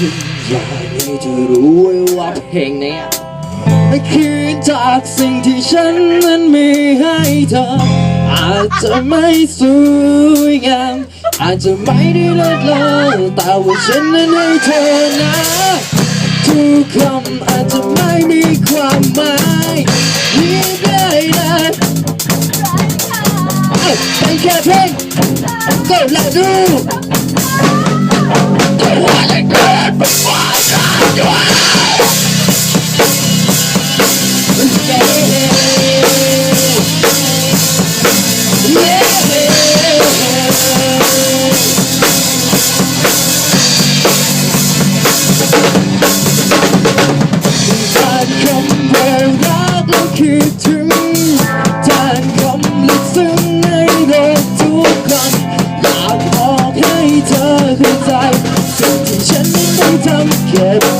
ฉันอยากให้เธอรู้ไว้ว่าเพลงเนี้ยคืนจากสิ่งที่ฉันนั้นมีให้เธอ อาจจะไม่สวยงาม อาจจะไม่ได้เลิศเลอแต่ว่าฉันนั้นให้เธอนะทุกคำอาจจะไม่มีความหมายรีบเลยนะเอ้ยเป็นแค่เพลงก็ละดู ฉัน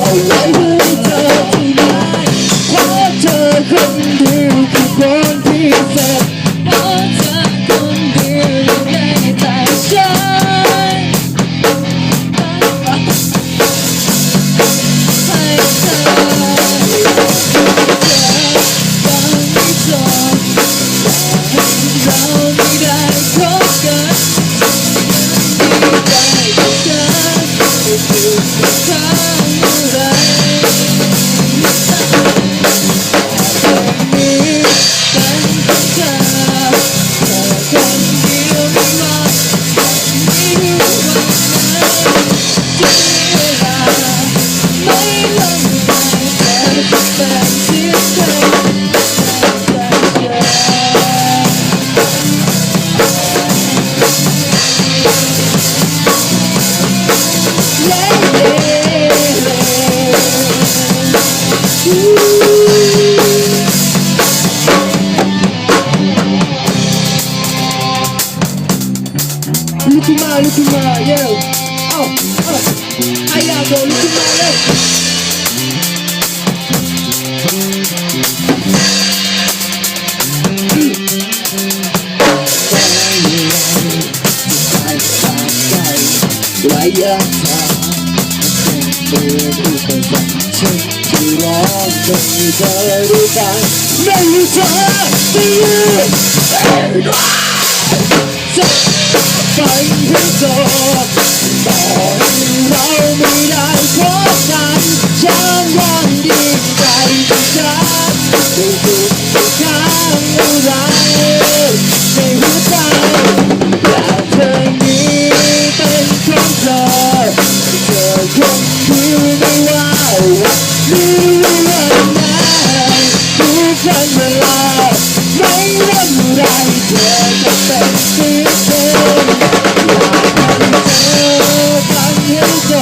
ลุกขึ้นมาลุกขึ้นมาเย้เอ้ ใจให้จบต่อให้เราไม่ได้พบกันฉันยังดีใจที่ฉัน